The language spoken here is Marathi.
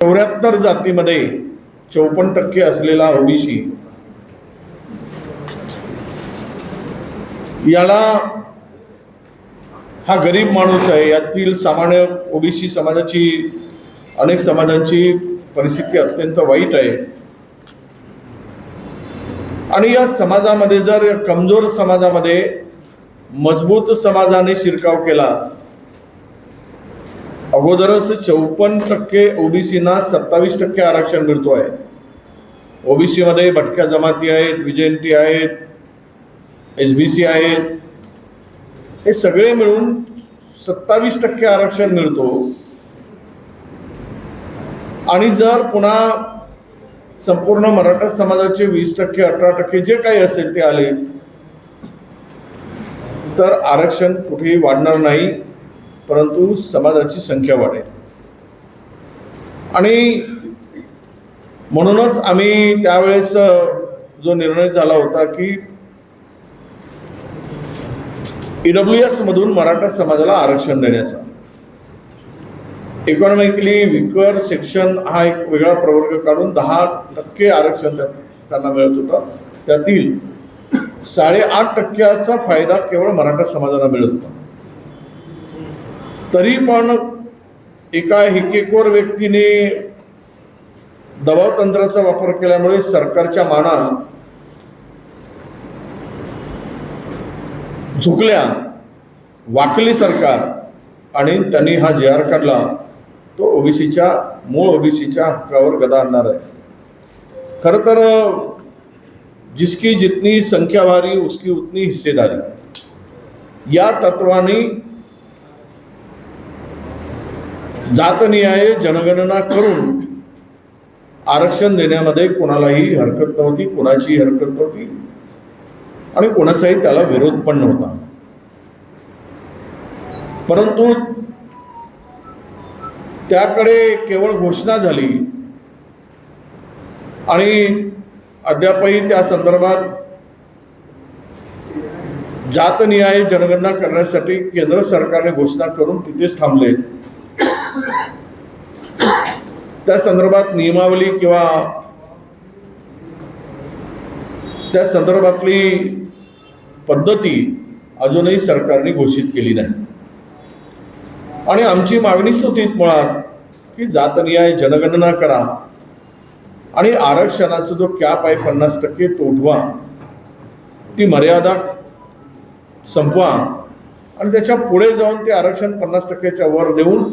चौऱ्याहत्तर जातीमध्ये चौपन्न टक्के असलेला ओबीसी. याला हा गरीब माणूस आहे यातील सामान्य ओबीसी समाजाची अनेक समाजांची परिस्थिती अत्यंत वाईट आहे. आणि या समाजामध्ये जर कमजोर समाजामध्ये मजबूत समाजाने शिरकाव केला अगोदरच चौपन्न टक्के ओबीसीना सत्तावीस टक्के आरक्षण मिळतो आहे ओबीसीमध्ये भटक्या जमाती आहेत विजयंती आहेत एस बी सी आहेत. हे सगळे मिळून सत्तावीस टक्के आरक्षण मिळतो. आणि जर पुन्हा संपूर्ण मराठा समाजाचे वीस टक्के अठरा टक्के जे काही असेल ते आले तर आरक्षण कुठेही वाढणार नाही. परंतु समाजाची संख्या वाढेल. आणि म्हणूनच आम्ही त्यावेळेस जो निर्णय झाला होता की ईडब्ल्यू एस मधून मराठा समाजाला आरक्षण देण्याचा. इकॉनॉमिकली विकर सेक्शन हा एक वेगळा प्रवर्ग काढून दहा टक्के आरक्षण त्यांना मिळत होतं. त्यातील साडेआठ टक्क्याचा फायदा केवळ मराठा समाजाला मिळत होता. तरी पण एका हिकेकोर व्यक्तीने दबाव तंत्राचा वापर केल्यामुळे सरकारच्या माना झुकल्या. वाकली सरकार आणि त्यांनी हा जे आर काढला तो ओबीसीच्या मूळ ओबीसीच्या हक्कावर गदा आणणार आहे. खरं तर जिसकी जितनी संख्यावारी उसकी उतनी हिस्सेदारी. या तत्वाने जातनिहाय जनगणना करून आरक्षण देण्यामध्ये कोणालाही हरकत नव्हती कोणाची हरकत नव्हती आणि कोणाचाही त्याला विरोध पण नव्हता. परंतु त्याकडे केवळ घोषणा झाली आणि अद्यापही त्या संदर्भात जातनिहाय जनगणना करण्यासाठी केंद्र सरकारने घोषणा करून तिथेच थांबले. त्या संदर्भात नियमावली किंवा त्या संदर्भातली पद्धती अजूनही सरकारने घोषित केली नाही. आणि आमची मागणीच होती मुळात की जातनिहाय जनगणना करा आणि आरक्षणाचा जो कॅप आहे पन्नास टक्के तो उठवा ती मर्यादा संपवा आणि त्याच्या पुढे जाऊन ते आरक्षण पन्नास टक्क्याच्या वर देऊन